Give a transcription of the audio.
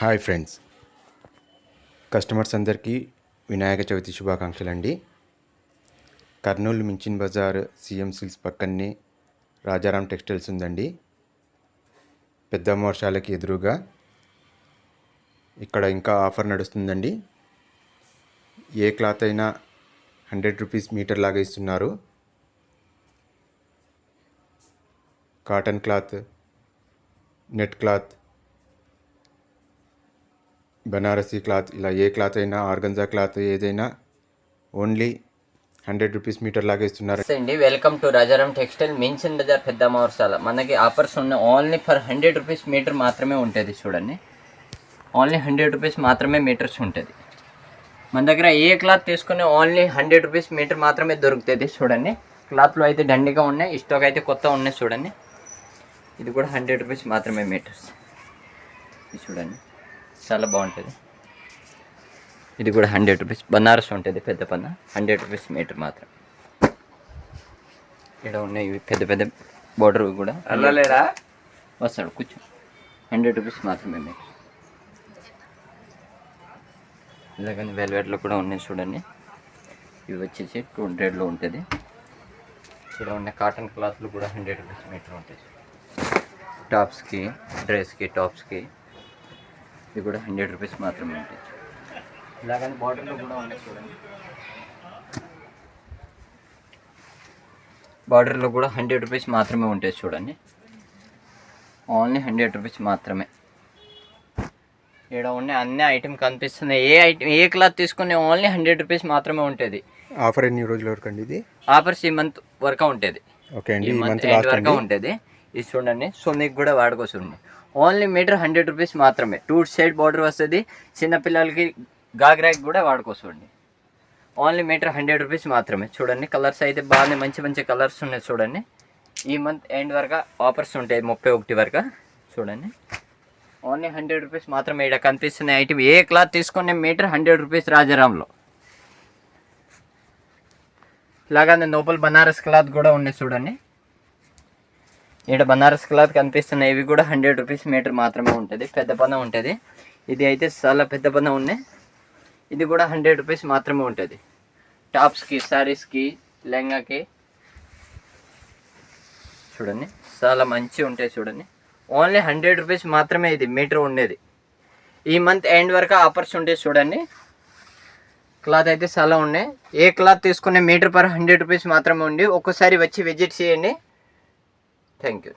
Hi friends. Customers అందరికీ వినాయక చవితి శుభాకాంక్షలు అండి Kurnool Minchin bazaar CM silks పక్కనే రాజారాం టెక్స్టైల్స్ ఉందండి. పెద్ద వర్షాలకి ఎదురుగా ఇక్కడ ఇంకా ఆఫర్ నడుస్తుందండి. ఏ క్లాత్ అయినా హండ్రెడ్ రూపీస్ మీటర్ లాగా ఇస్తున్నారు. Cotton cloth net cloth Banarasi cloth ఇలా ఏ క్లాత్ అయినా ఆర్గంజా క్లాత్ ఏదైనా ఓన్లీ హండ్రెడ్ రూపీస్ మీటర్ లాగా ఇస్తున్నారు. అండి. Welcome to Rajaram textile mansion bazaar పెద్ద మవర్సాల మనకి ఆఫర్స్ ఉన్నాయి only for hundred rupees metre మాత్రమే ఉంటుంది చూడండి. ఓన్లీ హండ్రెడ్ రూపీస్ మాత్రమే మీటర్స్ ఉంటుంది. మన దగ్గర ఏ క్లాత్ తీసుకుని ఓన్లీ హండ్రెడ్ రూపీస్ మీటర్ మాత్రమే దొరుకుతుంది చూడండి. క్లాత్లో అయితే దండిగా ఉన్నాయి స్టాక్ అయితే కొత్త ఉన్నాయి చూడండి. ఇది కూడా హండ్రెడ్ రూపీస్ మాత్రమే మీటర్స్ చూడండి. చాలా బాగుంటుంది. ఇది కూడా హండ్రెడ్ రూపీస్ బనారస్ ఉంటుంది పెద్ద పన్న హండ్రెడ్ రూపీస్ మీటర్ మాత్రం. ఇక్కడ ఉన్నాయి ఇవి పెద్ద పెద్ద బోర్డర్ కూడా. అల్లలేరా? వస్తాడు కూర్చో. హండ్రెడ్ రూపీస్ మాత్రమే మీటర్ ఇలాగని వెల్వెట్లో కూడా ఉన్నాయి చూడండి. ఇవి వచ్చేసి టూ హండ్రెడ్లో ఉంటుంది. ఇక్కడ ఉన్న కాటన్ క్లాత్లు కూడా హండ్రెడ్ రూపీస్ మీటర్ ఉంటుంది. టాప్స్కి డ్రెస్కి టాప్స్కి ఇది కూడా హండ్రెడ్ రూపీస్ మాత్రమే ఉంటుంది. ఇలాగని బార్డర్లో కూడా ఉన్నాయి చూడండి. బార్డర్లో కూడా హండ్రెడ్ రూపీస్ మాత్రమే ఉంటుంది చూడండి. ఓన్లీ హండ్రెడ్ రూపీస్ మాత్రమే. ఇక్కడ ఉన్న అన్ని ఐటమ్ కనిపిస్తున్నాయి. ఏ ఐటమ్ ఏ క్లాత్ తీసుకునే ఓన్లీ హండ్రెడ్ రూపీస్ మాత్రమే ఉంటుంది. ఆఫర్ ఎన్ని రోజుల వరకు అండి ఇది? ఆఫర్స్ ఈ మంత్ వరకు ఉంటుంది. ఓకే అండి ఈ మంత్ వరకు ఉంటుంది. ఇది చూడండి సో మీకు కూడా వాడుకోవచ్చు ఓన్లీ మీటర్ హండ్రెడ్ రూపీస్ మాత్రమే. టూ సైడ్ బార్డర్ వస్తుంది చిన్నపిల్లలకి గాగ్రాకి కూడా వాడుకోవచ్చు ఓన్లీ మీటర్ హండ్రెడ్ రూపీస్ మాత్రమే. చూడండి కలర్స్ అయితే బాగానే మంచి మంచి కలర్స్ ఉన్నాయి చూడండి. ఈ మంత్ ఎండ్ వరకు ఆఫర్స్ ఉంటాయి ముప్పై ఒకటి వరకు. చూడండి. ఓన్లీ హండ్రెడ్ రూపీస్ మాత్రమే ఇక్కడ కనిపిస్తున్న ఐటమ్ ఏ క్లాత్ తీసుకునే మీటర్ హండ్రెడ్ రూపీస్ రాజారాంలో? ఇలాగానే లోపల బనారస్ క్లాత్ కూడా ఉన్నాయి చూడండి. ఇక్కడ బనారస్ క్లాత్ కనిపిస్తున్నాయి ఇవి కూడా హండ్రెడ్ రూపీస్ మీటర్ మాత్రమే ఉంటుంది. పెద్ద పన్న ఉంటుంది. ఇది అయితే చాలా పెద్ద పన్న ఉన్నాయి. ఇది కూడా హండ్రెడ్ రూపీస్ మాత్రమే ఉంటుంది. టాప్స్కి శారీస్కి లెహంగాకి చూడండి చాలా మంచి ఉంటాయి చూడండి. ఓన్లీ హండ్రెడ్ రూపీస్ మాత్రమే ఇది మీటర్ ఉండేది. ఈ మంత్ ఎండ్ వరకు ఆఫర్స్ ఉంటాయి చూడండి. క్లాత్ అయితే చాలా ఉన్నాయి. ఏ క్లాత్ తీసుకునే మీటర్ పర్ హండ్రెడ్ రూపీస్ మాత్రమే ఉండి ఒక్కసారి వచ్చి విజిట్ చేయండి. Thank you.